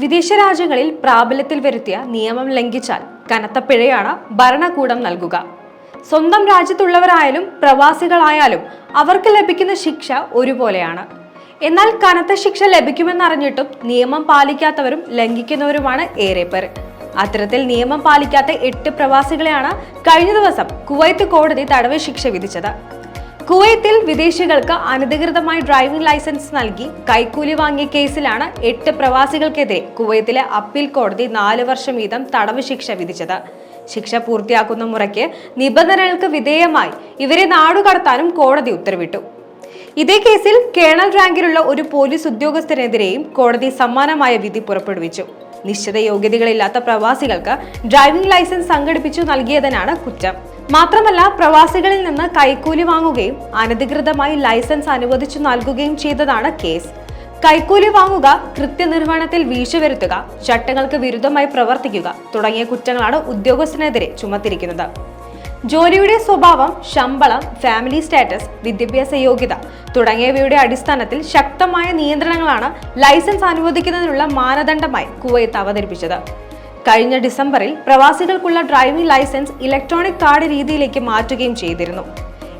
വിദേശ രാജ്യങ്ങളിൽ പ്രാബല്യത്തിൽ വരുത്തിയ നിയമം ലംഘിച്ചാൽ കനത്ത പിഴയാണ് ഭരണകൂടം നൽകുക. സ്വന്തം രാജ്യത്തുള്ളവരായാലും പ്രവാസികളായാലും അവർക്ക് ലഭിക്കുന്ന ശിക്ഷ ഒരുപോലെയാണ്. എന്നാൽ കനത്ത ശിക്ഷ ലഭിക്കുമെന്നറിഞ്ഞിട്ടും നിയമം പാലിക്കാത്തവരും ലംഘിക്കുന്നവരുമാണ് ഏറെ പേർ അത്തരത്തിൽ നിയമം പാലിക്കാത്ത എട്ട് പ്രവാസികളെയാണ് കഴിഞ്ഞ ദിവസം കുവൈത്ത് കോടതി തടവ് ശിക്ഷ വിധിച്ചത്. കുവൈത്തിൽ വിദേശികൾക്ക് അനധികൃതമായി ഡ്രൈവിംഗ് ലൈസൻസ് നൽകി കൈക്കൂലി വാങ്ങിയ കേസിലാണ് എട്ട് പ്രവാസികൾക്കെതിരെ കുവൈത്തിലെ അപ്പീൽ കോടതി നാല് വർഷം വീതം തടവ് ശിക്ഷ വിധിച്ചത്. ശിക്ഷ പൂർത്തിയാക്കുന്ന മുറയ്ക്ക് നിബന്ധനകൾക്ക് വിധേയമായി ഇവരെ നാടുകടത്താനും കോടതി ഉത്തരവിട്ടു. ഇതേ കേസിൽ കേണൽ റാങ്കിലുള്ള ഒരു പോലീസ് ഉദ്യോഗസ്ഥനെതിരെയും കോടതി സമാനമായ വിധി പുറപ്പെടുവിച്ചു. നിശ്ചിത യോഗ്യതകളില്ലാത്ത പ്രവാസികൾക്ക് ഡ്രൈവിംഗ് ലൈസൻസ് സംഘടിപ്പിച്ചു നൽകിയതിനാണ് കുറ്റം. മാത്രമല്ല പ്രവാസികളിൽ നിന്ന് കൈക്കൂലി വാങ്ങുകയും അനധികൃതമായി ലൈസൻസ് അനുവദിച്ചു നൽകുകയും ചെയ്തതാണ് കേസ്. കൈക്കൂലി വാങ്ങുക കൃത്യനിർവഹണത്തിൽ വീഴ്ച വരുത്തുക ചട്ടങ്ങൾക്ക് വിരുദ്ധമായി പ്രവർത്തിക്കുക തുടങ്ങിയ കുറ്റങ്ങളാണ് ഉദ്യോഗസ്ഥനെതിരെ ചുമത്തിരിക്കുന്നത്. ജോലിയുടെ സ്വഭാവം ശമ്പളം ഫാമിലി സ്റ്റാറ്റസ് വിദ്യാഭ്യാസ യോഗ്യത തുടങ്ങിയവയുടെ അടിസ്ഥാനത്തിൽ ശക്തമായ നിയന്ത്രണങ്ങളാണ് ലൈസൻസ് അനുവദിക്കുന്നതിനുള്ള മാനദണ്ഡമായി കുവൈത്ത് അവതരിപ്പിച്ചത്. കഴിഞ്ഞ ഡിസംബറിൽ പ്രവാസികൾക്കുള്ള ഡ്രൈവിംഗ് ലൈസൻസ് ഇലക്ട്രോണിക് കാർഡ് രീതിയിലേക്ക് മാറ്റുകയും ചെയ്തിരുന്നു.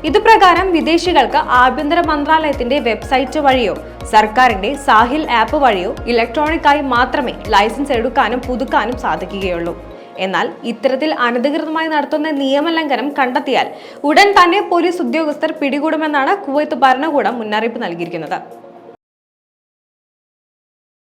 ഇതുപ്രകാരം വിദേശികൾക്ക് ആഭ്യന്തര മന്ത്രാലയത്തിന്റെ വെബ്സൈറ്റ് വഴിയോ സർക്കാരിന്റെ സാഹിൽ ആപ്പ് വഴിയോ ഇലക്ട്രോണിക്കായി മാത്രമേ ലൈസൻസ് എടുക്കാനും പുതുക്കാനും സാധിക്കുകയുള്ളൂ. എന്നാൽ ഇത്തരത്തിൽ അനധികൃതമായി നടത്തുന്ന നിയമലംഘനം കണ്ടെത്തിയാൽ ഉടൻ തന്നെ പോലീസ് ഉദ്യോഗസ്ഥർ പിടികൂടുമെന്നാണ് കുവൈത്ത് ഭരണകൂടം മുന്നറിയിപ്പ് നൽകിയിരിക്കുന്നത്.